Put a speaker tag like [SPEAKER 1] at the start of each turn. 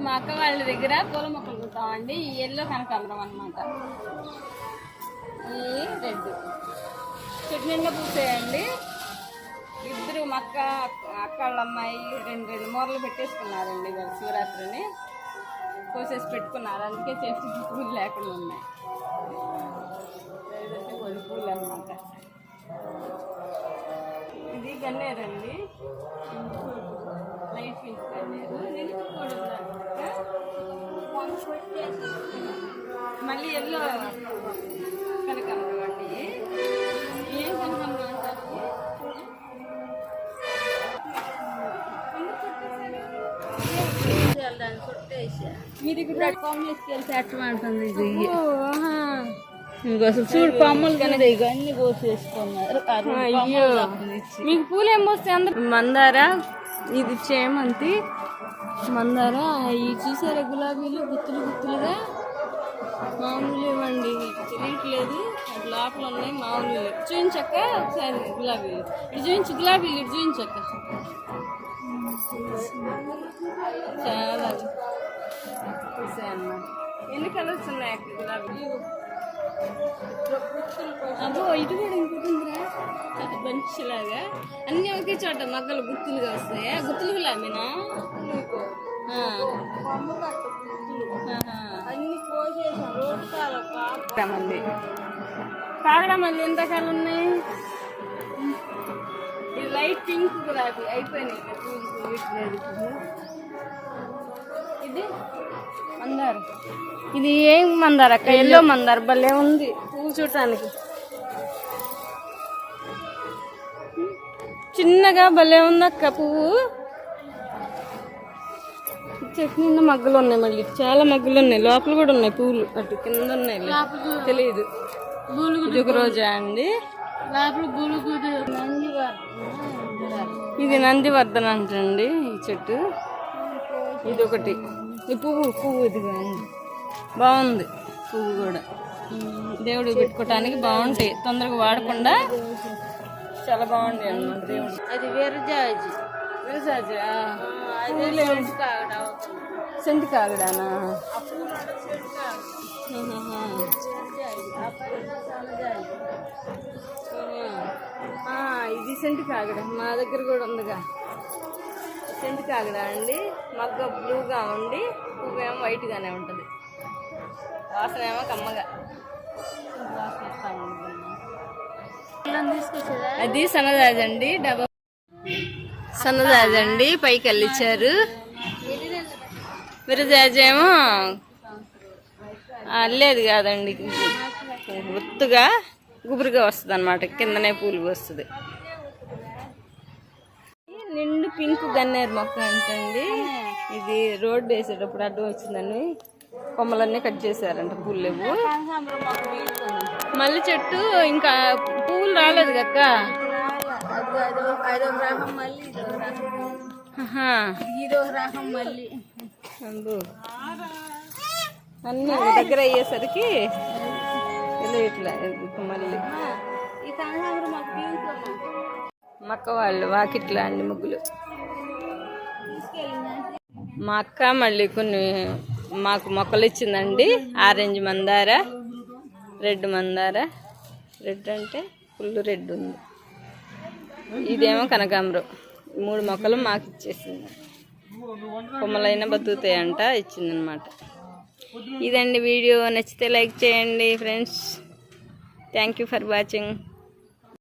[SPEAKER 1] ఇప్పుడు మా అక్క వాళ్ళ దగ్గర పూల మొక్కలు చూద్దామండి ఈ ఎల్లో కనకాంబరం అనమాట ఈ రెడ్. చెట్టు నిండా పూసేయండి. ఇద్దరు మా అక్క అక్క వాళ్ళ అమ్మాయి రెండు రెండు మూరలు పెట్టేసుకున్నారండి ఇవాళ శివరాత్రిని. కోసేసి పెట్టుకున్నారు. అందుకే చేసి పూలు లేకుండా ఉన్నాయి. పూలు అనమాట ఇది గన్నేరండి మళ్ళీ ఎల్లో కనకాంబరం అండి ఏం కనకాంబరం మీ దగ్గర
[SPEAKER 2] పెట్టమంటుంది ఇది.
[SPEAKER 1] ఆహా.
[SPEAKER 2] ఇంకో అసలు చూడు కొమ్మలు కనుక కోసేసుకున్నారు కొమ్మలు.
[SPEAKER 1] మీకు పూలు ఏం పోస్తాయి అందరు? మందార ఇది చేమంతి మందార ఈ చూసారా గులాబీలు? గుత్తులు గుత్తులుగా మామూలు ఇవ్వండి. తెలియట్లేదు. అటు లోపల ఉన్నాయి మామూలు చూయించక్క ఒకసారి గులాబీలు. ఇటు చూయించు గులాబీలు ఇటు చూయించక్క చాలా. అన్నమాట ఎన్ని కలర్స్ ఉన్నాయి అక్క గులాబీలు? అబ్బో ఇటు కూడా ఇంకోటి ఉందిరా బంచ్ లాగా అన్ని ఒకే చోట మగ్గలు గుత్తులుగా వస్తాయి? గుత్తులు గులాబీనా అన్ని కోసేసాం రోడ్డు కాలమంది కాగడా మళ్ళీ ఎంత కాలం ఉన్నాయి? ఇది లైట్ పింక్ అయిపోయినాయి. ఇది? మందార. ఇది ఏం మందార అక్క? ఎల్లో మందార. భలే ఉంది. పువ్వు చూడటానికి. చిన్నగా భలే ఉంది అక్క పువ్వు. చెట్టు మగ్గలు ఉన్నాయి మళ్ళీ. చాలా మగ్గలు ఉన్నాయి. లోపల కూడా ఉన్నాయి పువ్వులు అటు కింద ఉన్నాయి. తెలియదు ఒక రోజా అండి? ఇది నందివర్ధన అంటండి ఈ చెట్టు. ఇది ఒకటి. ఈ పువ్వు పువ్వు ఇది బాగుంది బాగుంది పువ్వు కూడా. దేవుడికి పెట్టుకోవటానికి బాగుంటాయి. తొందరగా వాడకుండా చాలా బాగుంటాయి అన్నమాట దేవుడు.
[SPEAKER 2] అది విరజాజి.
[SPEAKER 1] సెంటు కాగడానా ఆ, ఇది సెంటు కాగడ మా దగ్గర కూడా ఉందిగా. సెంటు కాగడ అండి? మగ్గ బ్లూగా ఉండి పువ్వేమో ఏమో వైట్గానే ఉంటుంది. వాసన ఏమో కమ్మగా. అది సన్నజాజి అండి డబ్బా సన్నజాజి అండి పైకి వెళ్ళిచ్చారు విరజాజి ఏమో అల్లేది కాదండి. గుర్తుగా గుబురుగా వస్తుంది అనమాట కిందనే పూలు వస్తుంది. నిండు పింక్ గన్నేరు మొక్క అంటండి. ఇది రోడ్డు వేసేటప్పుడు అడ్డు వచ్చిందని కొమ్మలన్నీ కట్ చేశారంట పూలు లేవు మల్లి చెట్టు ఇంకా పువ్వులు రాలేదు కక్క అన్ని దగ్గర అయ్యేసరికి ఇట్లా మళ్ళీ.
[SPEAKER 2] ఈ కనకాంబరం మాకు
[SPEAKER 1] మక్క వాళ్ళు వాకిట్లా అండి ముగ్గులు. మా అక్క మళ్ళీ కొన్ని మాకు మొక్కలు ఇచ్చిందండి. ఆరెంజ్ మందార రెడ్ మందార. రెడ్ అంటే ఫుల్ రెడ్ ఉంది. ఇదేమో కనకాంబరం. మూడు మొక్కలు మాకు ఇచ్చేసింది. కొమ్మలైనా బతుకుతాయంట ఇచ్చిందనమాట ఇదండి వీడియో. నచ్చితే లైక్ చేయండి friends. Thank you for watching